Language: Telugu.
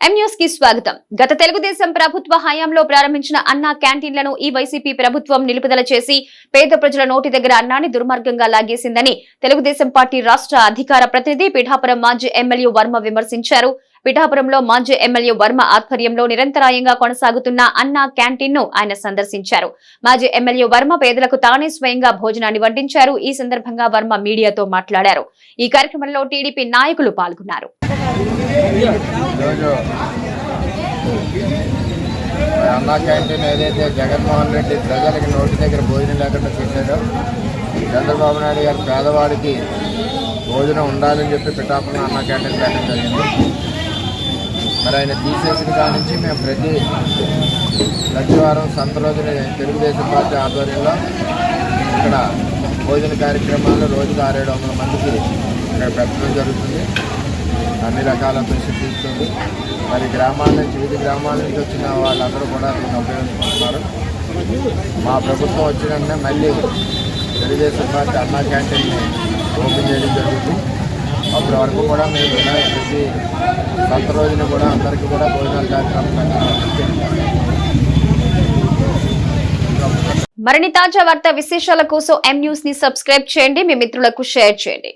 ఎం కి స్వాగతం. గత తెలుగుదేశం ప్రభుత్వ హయాంలో ప్రారంభించిన అన్నా క్యాంటీన్లను ఈ వైసీపీ ప్రభుత్వం నిలుపుదల చేసి పేద ప్రజల నోటి దగ్గర అన్నాన్ని దుర్మార్గంగా లాగేసిందని తెలుగుదేశం పార్టీ రాష్ట్ర అధికార ప్రతినిధి పిఠాపురం మాజీ ఎమ్మెల్యే వర్మ విమర్శించారు. పిఠాపురంలో మాజీ ఎమ్మెల్యే వర్మ ఆధ్వర్యంలో నిరంతరాయంగా కొనసాగుతున్న అన్నా క్యాంటీన్ను ఆయన సందర్శించారు. మాజీ ఎమ్మెల్యే వర్మ పేదలకు తానే స్వయంగా భోజనాన్ని వడ్డించారు. ఈ సందర్భంగా వర్మ మీడియాతో మాట్లాడారు. ఈ కార్యక్రమంలో టీడీపీ నాయకులు పాల్గొన్నారు. అన్నా క్యాంటీన్ ఏదైతే జగన్మోహన్ రెడ్డి ప్రజలకి నోటి దగ్గర భోజనం లేకుండా చేశాడో చంద్రబాబు నాయుడు గారు పేదవాడికి భోజనం ఉండాలని చెప్పి పిఠాపురం అన్నా క్యాంటీన్ పెట్టడం జరిగింది. మరి ఆయన తీసేసిన కాడ నుంచి మేము ప్రతి లక్షవారం సంత రోజున తెలుగుదేశం పార్టీ ఆధ్వర్యంలో ఇక్కడ భోజన కార్యక్రమాలు రోజుకు ఆరేడు వందల మందికి ఇక్కడ పెట్టడం జరుగుతుంది. అన్ని రకాల ఫెసిలిటీ మరి గ్రామాల నుంచి వివిధ గ్రామాల నుంచి వచ్చిన వాళ్ళందరూ కూడా దీన్ని ఉపయోగించుకుంటున్నారు. మా ప్రభుత్వం వచ్చిన వెంటనే మళ్ళీ తెలుగుదేశం పార్టీ అన్నా క్యాంటీన్ని ఓపెన్ చేయడం జరుగుతుంది. ఇప్పటి వరకు కూడా మేము ఇలా చేసి సంత రోజున కూడా అందరికీ కూడా భోజనాలు కార్యక్రమం మరిన్ని తాజా వార్త విశేషాల కోసం ఎం న్యూస్ని సబ్స్క్రైబ్ చేయండి. మీ మిత్రులకు షేర్ చేయండి.